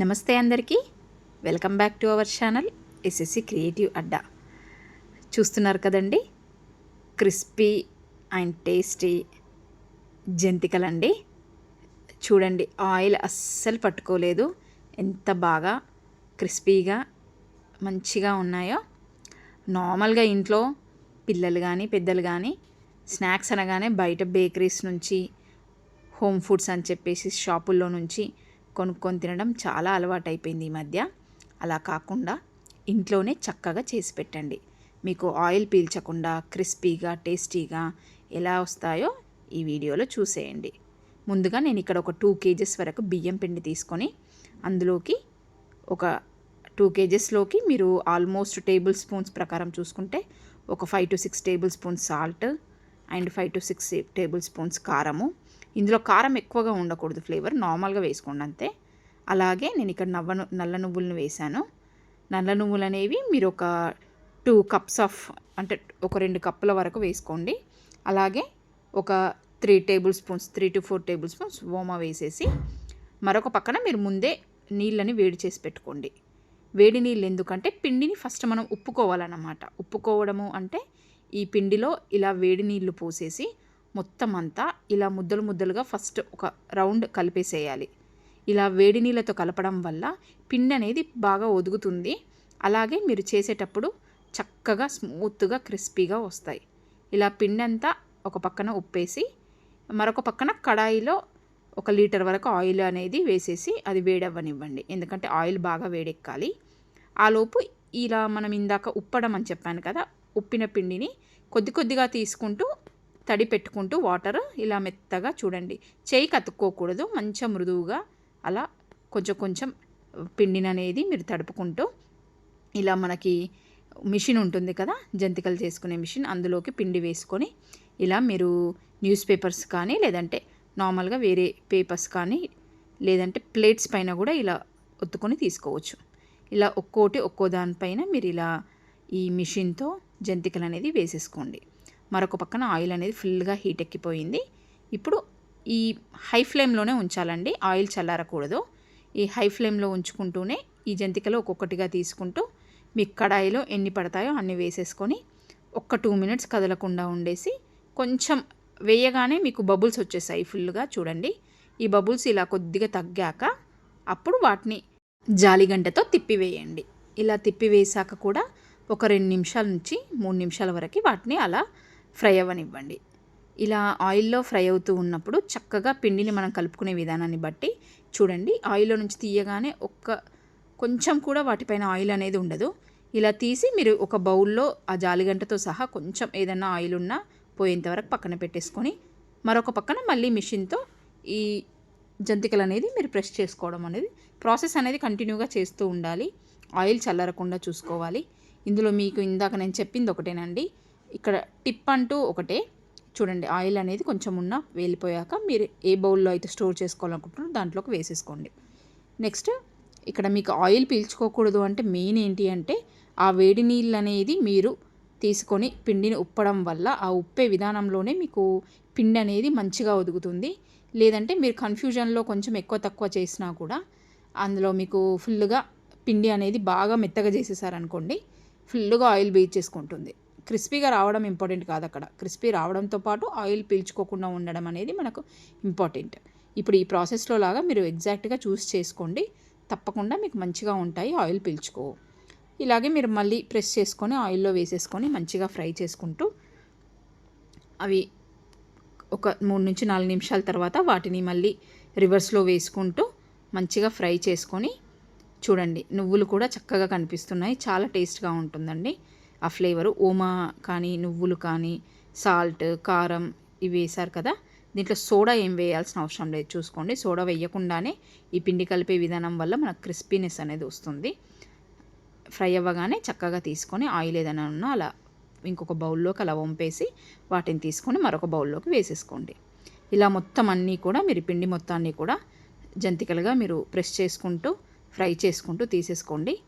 నమస్తే అందరికీ. Welcome back to our channel SSC Creative Adda చూస్తున్నారు కదండి? క్రిస్పీ అండ్ టేస్టీ జంతికలండి. చూడండి ఆయిల్ అస్సలు పట్టుకోలేదు. ఎంత బాగా క్రిస్పీగా మంచిగా ఉన్నాయో. నార్మల్గా ఇంట్లో పిల్లలు కానీ పెద్దలు కానీ స్నాక్స్ అనగానే బయట బేకరీస్ నుంచి హోమ్ ఫుడ్స్ అని చెప్పేసి షాపుల్లో నుంచి కొనుక్కొని తినడం చాలా అలవాటు అయిపోయింది ఈ మధ్య. అలా కాకుండా ఇంట్లోనే చక్కగా చేసి పెట్టండి. మీకు ఆయిల్ పీల్చకుండా క్రిస్పీగా టేస్టీగా ఎలా వస్తాయో ఈ వీడియోలో చూసేయండి. ముందుగా నేను ఇక్కడ ఒక టూ కేజెస్ వరకు బియ్యం పిండి తీసుకొని అందులోకి ఒక టూ కేజెస్లోకి మీరు ఆల్మోస్ట్ టేబుల్ స్పూన్స్ ప్రకారం చూసుకుంటే ఒక five to six tablespoons salt and five to six tablespoons కారము. ఇందులో కారం ఎక్కువగా ఉండకూడదు ఫ్లేవర్ నార్మల్గా వేసుకోండి అంతే. అలాగే నేను ఇక్కడ నవ్వ నల్ల నువ్వులను వేశాను. నల్ల నువ్వులు అనేవి మీరు ఒక టూ కప్స్ ఆఫ్ అంటే ఒక రెండు కప్పుల వరకు వేసుకోండి. అలాగే ఒక three tablespoons three to four tablespoons ఓమా వేసేసి మరొక పక్కన మీరు ముందే నీళ్ళని వేడి చేసి పెట్టుకోండి. వేడి నీళ్ళు ఎందుకంటే పిండిని ఫస్ట్ మనం ఉప్పుకోవాలన్నమాట. ఉప్పుకోవడము అంటే ఈ పిండిలో ఇలా వేడి నీళ్ళు పోసేసి మొత్తం అంతా ఇలా ముద్దలు ముద్దలుగా ఫస్ట్ ఒక రౌండ్ కలిపేసేయాలి. ఇలా వేడి నీళ్ళతో కలపడం వల్ల పిండి అనేది బాగా ఒదుగుతుంది. అలాగే మీరు చేసేటప్పుడు చక్కగా స్మూత్గా క్రిస్పీగా వస్తాయి. ఇలా పిండి అంతా ఒక పక్కన ఉప్పేసి మరొక పక్కన కడాయిలో ఒక లీటర్ వరకు ఆయిల్ అనేది వేసేసి అది వేడవ్వనివ్వండి. ఎందుకంటే ఆయిల్ బాగా వేడెక్కాలి. ఆలోపు ఇలా మనం ఇందాక ఉప్పడం అని చెప్పాను కదా ఉప్పిన పిండిని కొద్ది కొద్దిగా తీసుకుంటూ తడి పెట్టుకుంటూ వాటర్ ఇలా మెత్తగా చూడండి. చేయి కతుక్కోకూడదు. మంచిగా మృదువుగా అలా కొంచెం కొంచెం పిండిని అనేది మీరు తడుపుకుంటూ ఇలా మనకి మిషన్ ఉంటుంది కదా జంతికలు చేసుకునే మిషన్ అందులోకి పిండి వేసుకొని ఇలా మీరు న్యూస్ పేపర్స్ కానీ లేదంటే నార్మల్గా వేరే పేపర్స్ కానీ లేదంటే ప్లేట్స్ పైన కూడా ఇలా ఒత్తుకొని తీసుకోవచ్చు. ఇలా ఒక్కోటి ఒక్కో దానిపైన మీరు ఇలా ఈ మిషన్తో జంతికలు అనేది వేసేసుకోండి. మరొక పక్కన ఆయిల్ అనేది ఫుల్గా హీట్ ఎక్కిపోయింది. ఇప్పుడు ఈ హై ఫ్లేమ్లోనే ఉంచాలండి. ఆయిల్ చల్లారకూడదు. ఈ హై ఫ్లేమ్లో ఉంచుకుంటూనే ఈ జంతికలు ఒక్కొక్కటిగా తీసుకుంటూ మీ కడాయిలో ఎన్ని పడతాయో అన్ని వేసేసుకొని ఒక్క టూ మినిట్స్ కదలకుండా ఉండేసి కొంచెం వేయగానే మీకు బబుల్స్ వచ్చేసాయి ఫుల్గా చూడండి. ఈ బబుల్స్ ఇలా కొద్దిగా తగ్గాక అప్పుడు వాటిని జాలిగంటతో తిప్పివేయండి. ఇలా తిప్పివేశాక కూడా ఒక రెండు నిమిషాల నుంచి మూడు నిమిషాల వరకు వాటిని అలా ఫ్రై అవ్వనివ్వండి. ఇలా ఆయిల్లో ఫ్రై అవుతూ ఉన్నప్పుడు చక్కగా పిండిని మనం కలుపుకునే విధానాన్ని బట్టి చూడండి ఆయిల్లో నుంచి తీయగానే ఒక్క కొంచెం కూడా వాటిపైన ఆయిల్ అనేది ఉండదు. ఇలా తీసి మీరు ఒక బౌల్లో ఆ జాలిగంటతో సహా కొంచెం ఏదన్నా ఆయిల్ ఉన్నా పోయేంతవరకు పక్కన పెట్టేసుకొని మరొక పక్కన మళ్ళీ మిషన్తో ఈ జంతికలు అనేది మీరు ప్రెస్ చేసుకోవడం అనేది ప్రాసెస్ అనేది కంటిన్యూగా చేస్తూ ఉండాలి. ఆయిల్ చల్లరకుండా చూసుకోవాలి. ఇందులో మీకు ఇందాక నేను చెప్పింది ఒకటేనండి. ఇక్కడ టిప్ అంటూ ఒకటే. చూడండి ఆయిల్ అనేది కొంచెం ఉన్న వేలిపోయాక మీరు ఏ బౌల్లో అయితే స్టోర్ చేసుకోవాలనుకుంటున్నారో దాంట్లోకి వేసేసుకోండి. నెక్స్ట్ ఇక్కడ మీకు ఆయిల్ పీల్చుకోకూడదు అంటే మెయిన్ ఏంటి అంటే ఆ వేడి నీళ్ళు అనేది మీరు తీసుకొని పిండిని ఉప్పడం వల్ల ఆ ఉప్పే విధానంలోనే మీకు పిండి అనేది మంచిగా ఒదుగుతుంది. లేదంటే మీరు కన్ఫ్యూజన్లో కొంచెం ఎక్కువ తక్కువ చేసినా కూడా అందులో మీకు ఫుల్గా పిండి అనేది బాగా మెత్తగా చేసేసారనుకోండి ఫుల్గా ఆయిల్ బీచ్ చేసుకుంటుంది. క్రిస్పీగా రావడం ఇంపార్టెంట్ కాదు అక్కడ. క్రిస్పీ రావడంతో పాటు ఆయిల్ పీల్చుకోకుండా ఉండడం అనేది మనకు ఇంపార్టెంట్. ఇప్పుడు ఈ ప్రాసెస్లో లాగా మీరు ఎగ్జాక్ట్గా చూస్ చేసుకోండి. తప్పకుండా మీకు మంచిగా ఉంటాయి. ఆయిల్ పీల్చుకో. ఇలాగే మీరు మళ్ళీ ప్రెస్ చేసుకొని ఆయిల్లో వేసేసుకొని మంచిగా ఫ్రై చేసుకుంటూ అవి ఒక మూడు నుంచి నాలుగు నిమిషాల తర్వాత వాటిని మళ్ళీ రివర్స్లో వేసుకుంటూ మంచిగా ఫ్రై చేసుకొని చూడండి. నువ్వులు కూడా చక్కగా కనిపిస్తున్నాయి. చాలా టేస్ట్గా ఉంటుందండి. ఆ ఫ్లేవరు. ఓమా కానీ నువ్వులు కానీ సాల్ట్ కారం ఇవి వేశారు కదా. దీంట్లో సోడా ఏం వేయాల్సిన అవసరం లేదు. చూసుకోండి. సోడా వేయకుండానే ఈ పిండి కలిపే విధానం వల్ల మనకు క్రిస్పీనెస్ అనేది వస్తుంది. ఫ్రై అవ్వగానే చక్కగా తీసుకొని ఆయిల్ ఏదైనా ఉన్నా అలా ఇంకొక బౌల్లోకి అలా వంపేసి వాటిని తీసుకొని మరొక బౌల్లోకి వేసేసుకోండి. ఇలా మొత్తం అన్నీ కూడా మీరు పిండి మొత్తాన్ని కూడా జంతికలుగా మీరు ప్రెస్ చేసుకుంటూ ఫ్రై చేసుకుంటూ తీసేసుకోండి.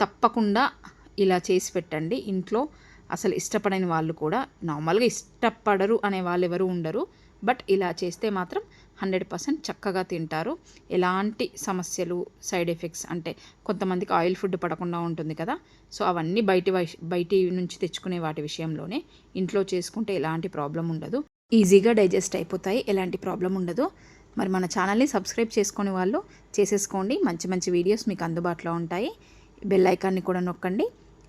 తప్పకుండా ఇలా చేసి పెట్టండి. ఇంట్లో అసలు ఇష్టపడని వాళ్ళు కూడా నార్మల్గా ఇష్టపడరు అనే వాళ్ళు ఎవరు ఉండరు. బట్ ఇలా చేస్తే మాత్రం హండ్రెడ్ పర్సెంట్ చక్కగా తింటారు. ఎలాంటి సమస్యలు సైడ్ ఎఫెక్ట్స్ అంటే కొంతమందికి ఆయిల్ ఫుడ్ పడకుండా ఉంటుంది కదా. సో అవన్నీ బయటి బయటి నుంచి తెచ్చుకునే వాటి విషయంలోనే ఇంట్లో చేసుకుంటే ఎలాంటి ప్రాబ్లం ఉండదు. ఈజీగా డైజెస్ట్ అయిపోతాయి. ఎలాంటి ప్రాబ్లం ఉండదు. మరి మన ఛానల్ని సబ్స్క్రైబ్ చేసుకునే వాళ్ళు చేసేసుకోండి. మంచి మంచి వీడియోస్ మీకు అందుబాటులో ఉంటాయి. బెల్ ఐకాన్ని కూడా నొక్కండి.